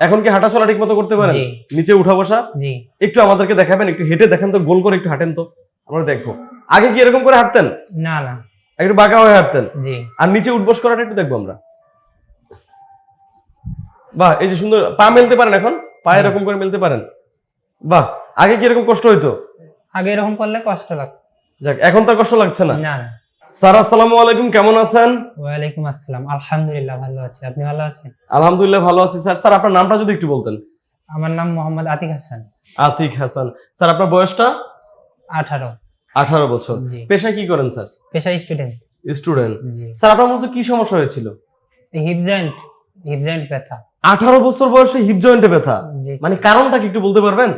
এখন কি হাঁটা চলা ঠিক মতো করতে পারেন? নিচে উঠা বসা? জি। একটু আমাদেরকে দেখাবেন একটু হেঁটে দেখেন তো গোল করে একটু হাঁটেন তো আমরা দেখব। আগে কি এরকম করে হাঁটতেন? না না। একটু বাঁকা হয়ে হাঁটতেন? জি। আর নিচে উঠবস করাটা একটু দেখব আমরা। বাহ এই যে সুন্দর পা মেলতে পারেন এখন? পা এরকম করে মেলতে পারেন। বাহ আগে কি এরকম কষ্ট হইতো? আগে এরকম করলে কষ্ট লাগতো। যাক এখন তো কষ্ট লাগছে না না। স্যার আসসালামু আলাইকুম কেমন আছেন? ওয়ালাইকুম আসসালাম। আলহামদুলিল্লাহ ভালো আছি। আপনি ভালো আছেন? আলহামদুলিল্লাহ ভালো আছি স্যার। স্যার আপনার নামটা যদি একটু বলতেন। আমার নাম মোহাম্মদ আতিক হাসান। আতিক হাসান। স্যার আপনার বয়সটা? আঠারো। আঠারো বছর। জি। পেশায় কি করেন স্যার? পেশা স্টুডেন্ট। স্টুডেন্ট। স্যার আপনার মতো কি সমস্যা হয়েছিল? হিপ জয়েন্ট হিপ জয়েন্ট ব্যথা। আঠারো বছর বয়সে হিপ জয়েন্টে ব্যথা? জি। মানে কারণটা কি একটু বলতে পারবেন?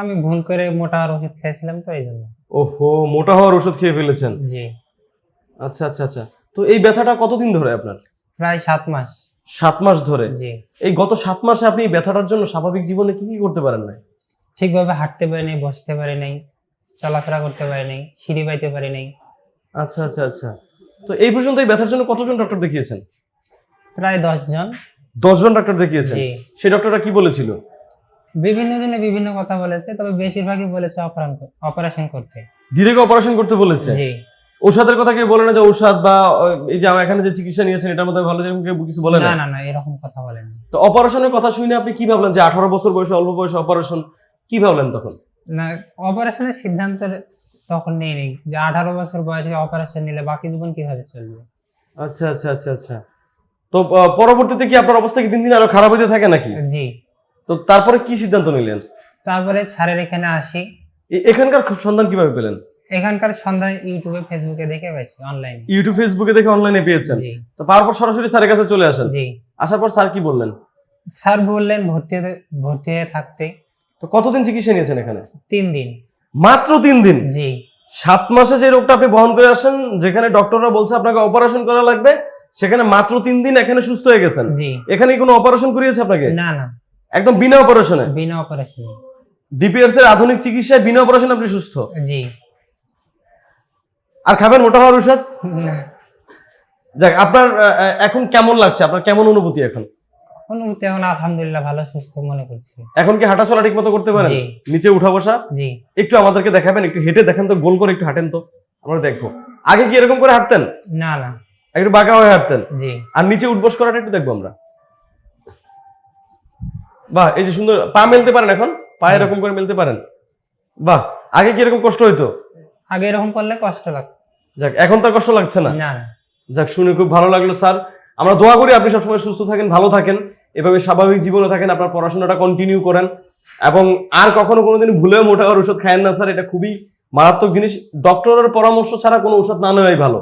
আমি ভুল করে মোটা আর ওষুধ খেয়েছিলাম তো এই জন্য। ওহো মোটা হওয়ার ওষুধ খেয়ে ফেলেছেন। জি। আচ্ছা আচ্ছা আচ্ছা। তো এই ব্যথাটা কতদিন ধরে আপনার? প্রায় সাত মাস। সাত মাস ধরে? জি। এই গত সাত মাসে আপনি এই ব্যথাটার জন্য স্বাভাবিক জীবনে কি কি করতে পারেন না ঠিকভাবে হাঁটতে পারি নাই বসতে পারি নাই চলাফেরা করতে পারি নাই সিঁড়ি পাইতে পারি নাই। আচ্ছা আচ্ছা আচ্ছা। তো এই পর্যন্ত এই ব্যথার জন্য কতজন ডক্টর দেখিয়েছেন? প্রায় দশ জন। দশজন ডক্টর দেখিয়েছেন? জি। সেই ডক্টররা কি বলেছিল? বিভিন্ন জনে বিভিন্ন কথা বলেছে তবে বেশিরভাগই বলেছে অপারেশন অপারেশন করতে। ডিরেক্ট অপারেশন করতে বলেছে? জি। ঔষধের কথা কেউ বলে না যে ঔষধ বা এই যে আমার এখানে যে চিকিৎসা নিয়েছেন এটার মধ্যে ভালো যেরকম কেউ কিছু বলে না? না না এরকম কথা বলেন তো অপারেশনের কথা শুনে আপনি কি ভাবলেন? যে আঠারো বছর বয়সে অল্প বয়সে অপারেশন কি ভাবলেন তখন? না অপারেশনের সিদ্ধান্ত তখন নেই নেই। যে আঠারো বছর বয়সে অপারেশন নিলে বাকি জীবন কীভাবে চলবে? আচ্ছা আচ্ছা আচ্ছা আচ্ছা। তো পরবর্তীতে কি আপনার অবস্থা কি দিন দিন আরও খারাপ হতে থাকে নাকি? জি। তো তারপরে কি সিদ্ধান্ত নিলেন? তারপরে ছাড়ের এখানে আসি। এখানকার সন্ধান কীভাবে পেলেন? এখানকার সন্ধান ইউটিউবে ফেসবুকে দেখে পেয়েছি অনলাইনে ইউটিউব ফেসবুকে দেখে অনলাইনে পেয়েছেন? তো পাওয়ার পর সরাসরি স্যারের কাছে চলে আসেন? জি। আসার পর স্যার কি বললেন? স্যার বললেন ভর্তি ভর্তি হয়ে থাকতে। তো কতদিন চিকিৎসা নিয়েছেন এখানে? তিন দিন। মাত্র তিন দিন? জি। সাত মাসে যে রোগটা আপনি বহন করে আসেন যেখানে ডক্টররা বলছে আপনাকে অপারেশন করা লাগবে সেখানে মাত্র তিন দিন এখানে সুস্থ হয়ে গেছেন। জি। এখানে কোনো অপারেশন করিয়েছে আপনাকে? না না। একদম বিনা অপারেশনে বিনা অপারেশন এর আধুনিক চিকিৎসায় বিনা অপারেশন আপনি সুস্থ? জি। আর খাবেন মোটা হওয়ার ঔষধ? যাক আপনার এখন কেমন লাগছে? আপনার কেমন অনুভূতি এখন? অনুভূতি এখন আলহামদুলিল্লাহ ভালো সুস্থ মনে করছি। এখন কি হাঁটা চলা ঠিক মতো করতে পারেন? নিচে উঠা বসা? জি। একটু আমাদেরকে দেখাবেন একটু হেঁটে দেখেন তো গোল করে একটু হাঁটেন তো আমরা দেখব। আগে কি এরকম করে হাঁটতেন? না না। একটু বাঁকা হয়ে হাঁটতেন? জি। আর নিচে উঠবস করাটা একটু দেখব আমরা। বাহ এই যে সুন্দর পা মেলতে পারেন এখন? পা এরকম করে মেলতে পারেন। বাহ আগে কি এরকম কষ্ট হইতো? আগে এরকম করলে কষ্ট লাগতো যাক এখন তো কষ্ট লাগছে না। না যাক শুনে খুব ভালো লাগল স্যার। আমরা দোয়া করি আপনি সবসময় সুস্থ থাকেন ভালো থাকেন। এভাবে স্বাভাবিক জীবনে থাকেন আপনার পড়াশোনাটা কন্টিনিউ করেন। এবং আর কখনো কোনোদিন ভুলেও মোটা হওয়ার ওষুধ খায়েন না স্যার। এটা খুবই মারাত্মক জিনিস। ডক্টরের পরামর্শ ছাড়া কোনো ওষুধ না নেওয়াই ভালো।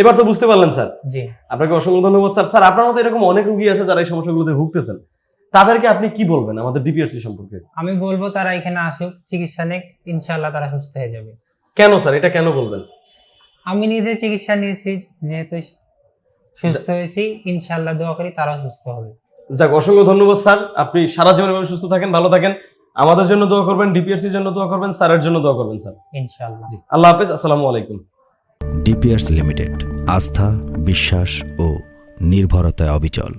এবার তো বুঝতে পারলেন স্যার। জি। আপনাকে অসংখ্য ধন্যবাদ স্যার। স্যার আপনার মতো এরকম অনেক রুগী আছে যারা এই সমস্যাগুলোতে ভুগতেছেন। তাদেরকে আপনি কি বলবেন আমাদের ডিপিআরসি সম্পর্কে? আমি বলব তারা এখানে আসুক চিকিৎসা নিক ইনশাল্লাহ তারা সুস্থ হয়ে যাবে। কেন স্যার? এটা কেন বলবেন? আমি নিজে চিকিৎসা নিয়েছি যেহেতু সুস্থ হয়েছি ইনশাল্লাহ দোয়া করি তারাও সুস্থ হবে। যাক অসংখ্য ধন্যবাদ স্যার। আপনি সারা জীবন এভাবে সুস্থ থাকেন ভালো থাকেন। আমাদের জন্য দোয়া করবেন ডিপিআরসির জন্য দোয়া করবেন স্যারের জন্য দোয়া করবেন স্যার। ইনশাল্লাহ জি আল্লাহ হাফেজ আসসালামু আলাইকুম। ডিপিয়ার্স লিমিটেড আস্থা বিশ্বাস ও নির্ভরতায় অবিচল।